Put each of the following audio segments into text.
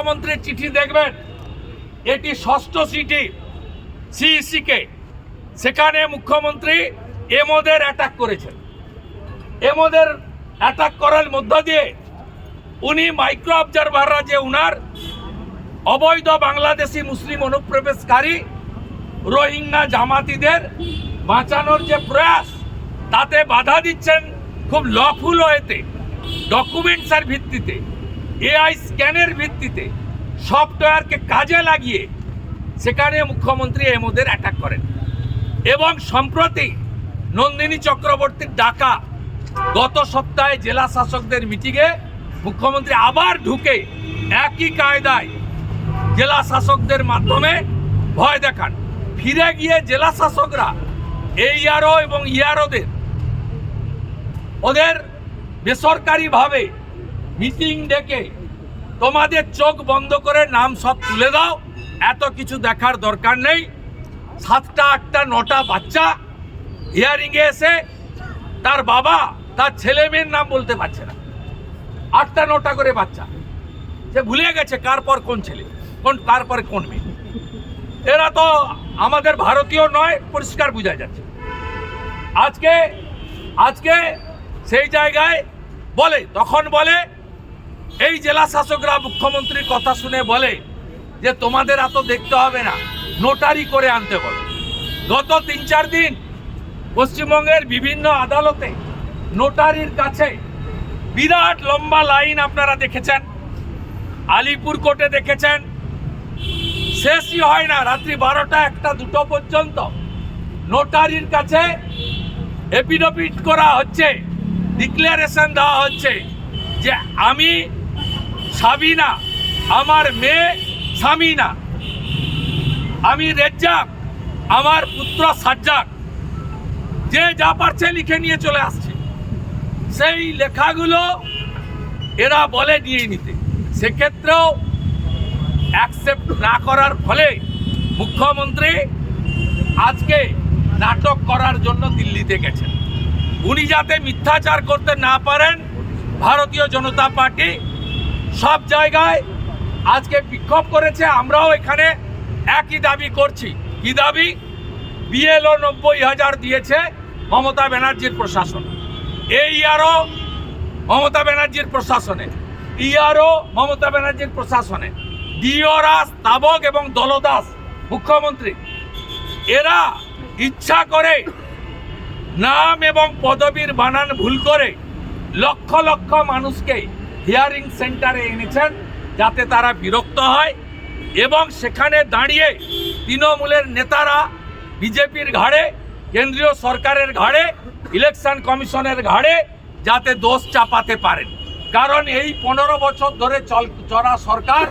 মুখ্যমন্ত্রীর চিঠি দেখবেন। এটি ষষ্ঠ চিঠি সিইসিকে। সেখানে মুখ্যমন্ত্রী এমোদের অ্যাটাক করেছেন। এমোদের অ্যাটাক করার মধ্য দিয়ে উনি মাইক্রো অবজারভাররা যে উনার অবৈধ বাংলাদেশি মুসলিম অনুপ্রবেশকারী রোহিঙ্গা জামাতিদের বাঁচানোর যে প্রয়াস, তাতে বাধা দিচ্ছেন খুব লফুল হয়েতে ডকুমেন্টসের ভিত্তিতে। এআই স্ক্যানের ভিত্তিতে সফটওয়্যারকে কাজে লাগিয়ে সেখানে মুখ্যমন্ত্রী এমোদের অ্যাটাক করেন। এবং সম্প্রতি নন্দিনী চক্রবর্তীর ডাকা গত সপ্তাহে জেলা শাসকদের মিটিংয়ে মুখ্যমন্ত্রী আবার ঢুকে একই কায়দায় জেলা শাসকদের মাধ্যমে ভয় দেখান। ফিরে গিয়ে জেলা শাসকরা এই ইয়ারও এবং ইয়ারোদের ওদের বেসরকারিভাবে মিটিং ডেকে তোমাদের চোখ বন্ধ করে নাম সব তুলে দাও। এত কিছু দেখার দরকার নেই। সাতটা, আটটা, নটা বাচ্চা হিয়ারিংয়ে এসে তার বাবা, তার ছেলে মেয়ের নাম বলতে পারছে না। আটটা, নটা করে বাচ্চা। সে ভুলে গেছে কার পর কোন ছেলে, কোন, কার পর কোন মেয়ে। এরা তো আমাদের ভারতীয় নয়, পরিষ্কার বোঝা যাচ্ছে। আজকে আজকে সেই জায়গায় বলে, তখন বলে এই জেলা শাসকরা মুখ্যমন্ত্রীর কথা শুনে বলে যে তোমাদের এত দেখতে হবে না, নোটারি করে আনতে বলো। গত তিন চার দিন পশ্চিমবঙ্গের বিভিন্ন আদালতে নোটারির কাছে বিরাট লম্বা লাইন আপনারা দেখেছেন, আলিপুর কোর্টে দেখেছেন। শেষই হয় না, রাত্রি বারোটা একটা দুটো পর্যন্ত নোটারির কাছে এপিডোপিট করা হচ্ছে, ডিক্লারেশন দেওয়া হচ্ছে যে আমি সাবিনা, আমার মেয়ে সামিনা। আমি রেজ্জাক, আমার পুত্র সাজ্জাক। যে যা পারছে লিখে নিয়ে চলে আসছে। সেই লেখাগুলো এরা বলে নিয়ে নিতে। সেক্ষেত্রেও অ্যাকসেপ্ট না করার ফলে মুখ্যমন্ত্রী আজকে নাটক করার জন্য দিল্লিতে গেছেন। উনি যাতে মিথ্যাচার করতে না পারেন, ভারতীয় জনতা পার্টি সব জায়গায় আজকে বিক্ষোভ করেছে, আমরাও এখানে একই দাবি করছি। কি দাবি? বিএলও নব্বই হাজার দিয়েছে মমতা ব্যানার্জির প্রশাসন। এই আরও মমতা ব্যানার্জির প্রশাসনে। ইআরও মমতা ব্যানার্জির প্রশাসনে। ডিওরা তাবক এবং দলদাস মুখ্যমন্ত্রী, এরা ইচ্ছা করে নাম এবং পদবীর বানান ভুল করে লক্ষ লক্ষ মানুষকে হিয়ারিং সেন্টারে এনেছেন যাতে তারা বিরক্ত হয় এবং সেখানে দাঁড়িয়ে তৃণমূলের নেতারা বিজেপির ঘাড়ে, কেন্দ্রীয় সরকারের ঘাড়ে, ইলেকশন কমিশনের ঘাড়ে যাতে দোষ চাপাতে পারেন। কারণ এই পনেরো বছর ধরে চল, চলা সরকার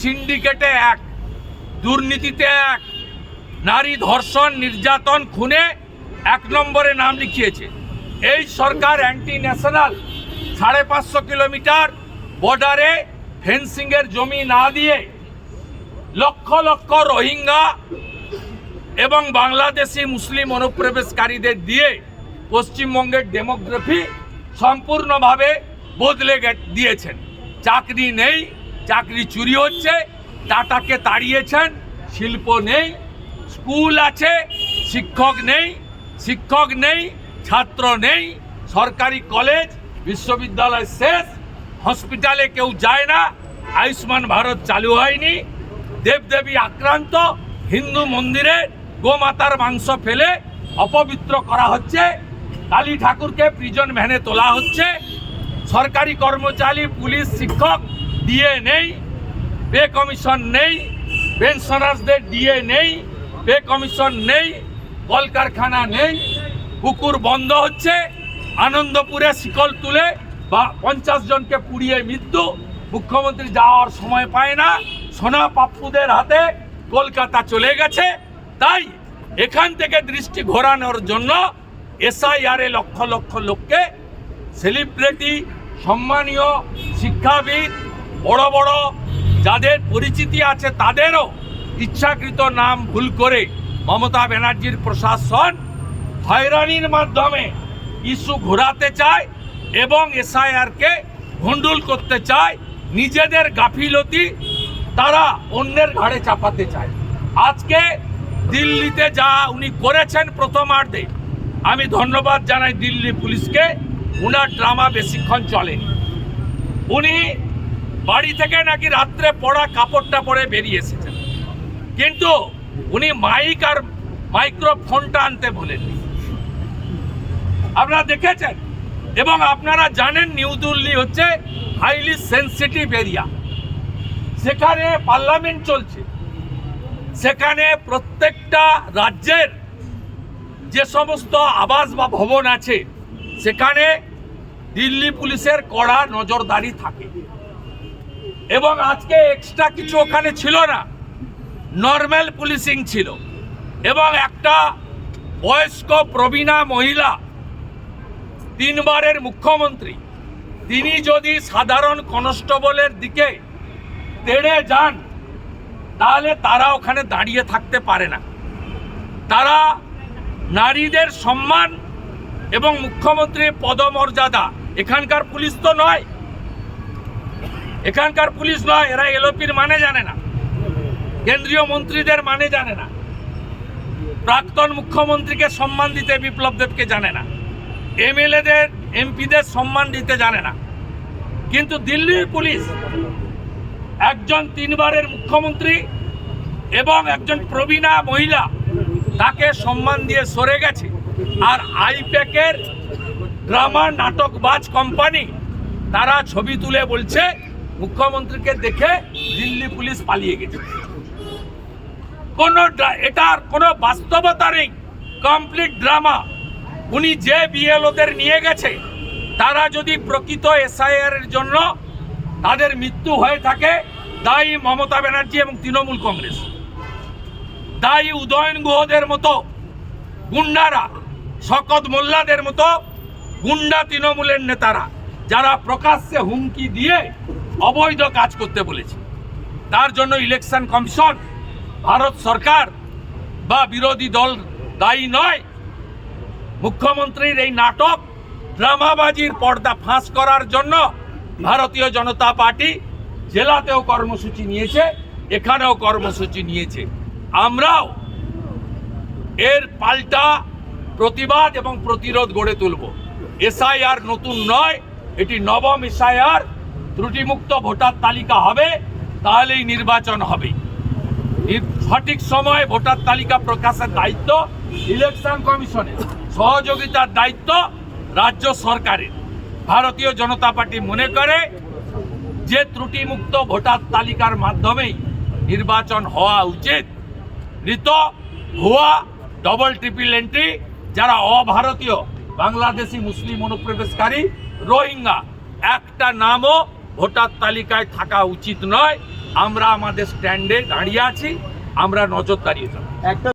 সিন্ডিকেটে এক, দুর্নীতিতে এক, নারী ধর্ষণ, নির্যাতন, খুনে এক নম্বরে নাম লিখিয়েছে। এই সরকার অ্যান্টি ন্যাশনাল সাড়ে পাঁচশো কিলোমিটার বর্ডারে ফেন্সিংয়ের জমি না দিয়ে লক্ষ লক্ষ রোহিঙ্গা এবং বাংলাদেশি মুসলিম অনুপ্রবেশকারীদের দিয়ে পশ্চিমবঙ্গের ডেমোগ্রাফি সম্পূর্ণভাবে বদলে দিয়েছেন। চাকরি নেই, চাকরি চুরি হচ্ছে টাটাকে তাড়িয়েছেন, শিল্প নেই, স্কুল আছে, শিক্ষক নেই শিক্ষক নেই, ছাত্র নেই, সরকারি কলেজ বিশ্ববিদ্যালয় শেষ হসপিটালে কেউ যায় না, আয়ুষ্মান ভারত চালু হয়নি, দেবদেবী আক্রান্ত, হিন্দু মন্দিরে গোমাতার মাংস ফেলে অপবিত্র করা হচ্ছে, কালী ঠাকুরকে প্রিজন ভ্যানে তোলা হচ্ছে, সরকারি কর্মচারী, পুলিশ, শিক্ষক ডিএ নেই পে কমিশন নেই পেনশনার্সদের ডিএ নেই পে কমিশন নেই, কলকারখানা নেই, পুকুর বন্ধ হচ্ছে। আনন্দপুরে শিকল তুলে বা পঞ্চাশ জনকে পুড়িয়ে মৃত্যু, মুখ্যমন্ত্রী যাওয়ার সময় পায় না। সোনা পাপ্পুদের হাতে কলকাতা চলে গেছে। তাই এখান থেকে দৃষ্টি ঘোরানোর জন্য এসআইআরে লক্ষ লক্ষ লোককে সেলিব্রিটি, সম্মানীয় শিক্ষাবিদ, বড় বড় যাদের পরিচিতি আছে তাদেরও ইচ্ছাকৃত নাম ভুল করে মমতা ব্যানার্জির প্রশাসন হয়রানির মাধ্যমে ইস্যু ঘোরাতে চায় এবং এসআইআরকে ভণ্ডুল করতে চায়, নিজেদের গাফিলতি তারা অন্যের ঘাড়ে চাপাতে চায়। আজকে দিল্লিতে যা উনি করেছেন প্রথমার্ধে, আমি ধন্যবাদ জানাই দিল্লি পুলিশকে, উনার ড্রামা বেশিক্ষণ চলেনি। উনি বাড়ি থেকে নাকি রাত্রে পড়া কাপড়টা পরে বেরিয়ে এসেছেন। কিন্তু উনি মাইক আর মাইক্রোফোনটা আনতে বলেননি। আপনারা দেখেছেন? এবং আপনারা জানেন নিউ দিল্লি হচ্ছে হাইলি সেন্সিটিভ এরিয়া সেখানে পার্লামেন্ট চলছে। সেখানে প্রত্যেকটা রাজ্যের যে সমস্ত আবাস বা ভবন আছে, সেখানে দিল্লি পুলিশের কড়া নজরদারি থাকে। এবং আজকে এক্সট্রা কিছু ওখানে ছিল না। নর্মাল পুলিশিং ছিল। এবং একটা বয়স্ক প্রবীণা মহিলা তিনবারের মুখ্যমন্ত্রী, তিনি যদি সাধারণ কনস্টেবলের দিকে তেড়ে যান, তাহলে তারা ওখানে দাঁড়িয়ে থাকতে পারে না। তারা নারীদের সম্মান এবং মুখ্যমন্ত্রীর পদমর্যাদা, এখানকার পুলিশ তো নয়। এখানকার পুলিশ নয়, এরা এলোপির মানে জানে না। কেন্দ্রীয় মন্ত্রীদের মানে জানে না। প্রাক্তন মুখ্যমন্ত্রীকে সম্মান দিতে বিপ্লব দেবকে জানে না। এমএলএদের, এমপিদের সম্মান দিতে জানে না। কিন্তু দিল্লির পুলিশ একজন তিনবারের মুখ্যমন্ত্রী এবং একজন প্রবীণা মহিলা তাকে সম্মান দিয়ে সরে গেছে। আর আইপ্যাকের ড্রামা নাটকবাজ কোম্পানি তারা ছবি তুলে বলছে, মুখ্যমন্ত্রীকে দেখে দিল্লি পুলিশ পালিয়ে গেছে। কোনো এটার কোনো বাস্তবতা নেই। Complete drama. উনি যে বিএলওদের নিয়ে গেছে, তারা যদি প্রকৃত এসআইআর এর জন্য তাদের মৃত্যু হয়ে থাকে, দায়ী মমতা ব্যানার্জি এবং তৃণমূল কংগ্রেস। দায়ী উদয়ন গুহদের মতো, গুন্ডারা, শকত মোল্লাদের মতো গুন্ডা তৃণমূলের নেতারা, যারা প্রকাশ্যে হুমকি দিয়ে অবৈধ কাজ করতে বলেছে। তার জন্য ইলেকশন কমিশন, ভারত সরকার বা বিরোধী দল দায়ী নয় মুখ্যমন্ত্রীর এই নাটক ড্রামাবাজির পর্দা ফাঁস করার জন্য ভারতীয় জনতা পার্টি জেলাতেও কর্মসূচি নিয়েছে, এখানেও কর্মসূচি নিয়েছে। আমরাও এর পাল্টা প্রতিবাদ এবং প্রতিরোধ গড়ে তুলব। এসআইআর নতুন নয়, এটি নবম এসআইআর, ত্রুটিমুক্ত ভোটার তালিকা হবে, তাহলেই নির্বাচন হবে। সঠিক সময়ে ভোটার তালিকা প্রকাশের দায়িত্ব ইলেকশন কমিশনের সহযোগিতার দায়িত্ব রাজ্য সরকারের। ভারতীয় জনতা পার্টি মনে করে যে ত্রুটিমুক্ত ভোটার তালিকার মাধ্যমেই নির্বাচন হওয়া উচিত, মৃত, ভুয়া ডবল ট্রিপল এন্ট্রি যারা অভারতীয়, বাংলাদেশি, মুসলিম, অনুপ্রবেশকারী, রোহিঙ্গা, একটা নামও ভোটার তালিকায় থাকা উচিত নয়। আমরা আমাদের স্ট্যান্ডে দাঁড়িয়ে আছি, আমরা নজরদারি একটা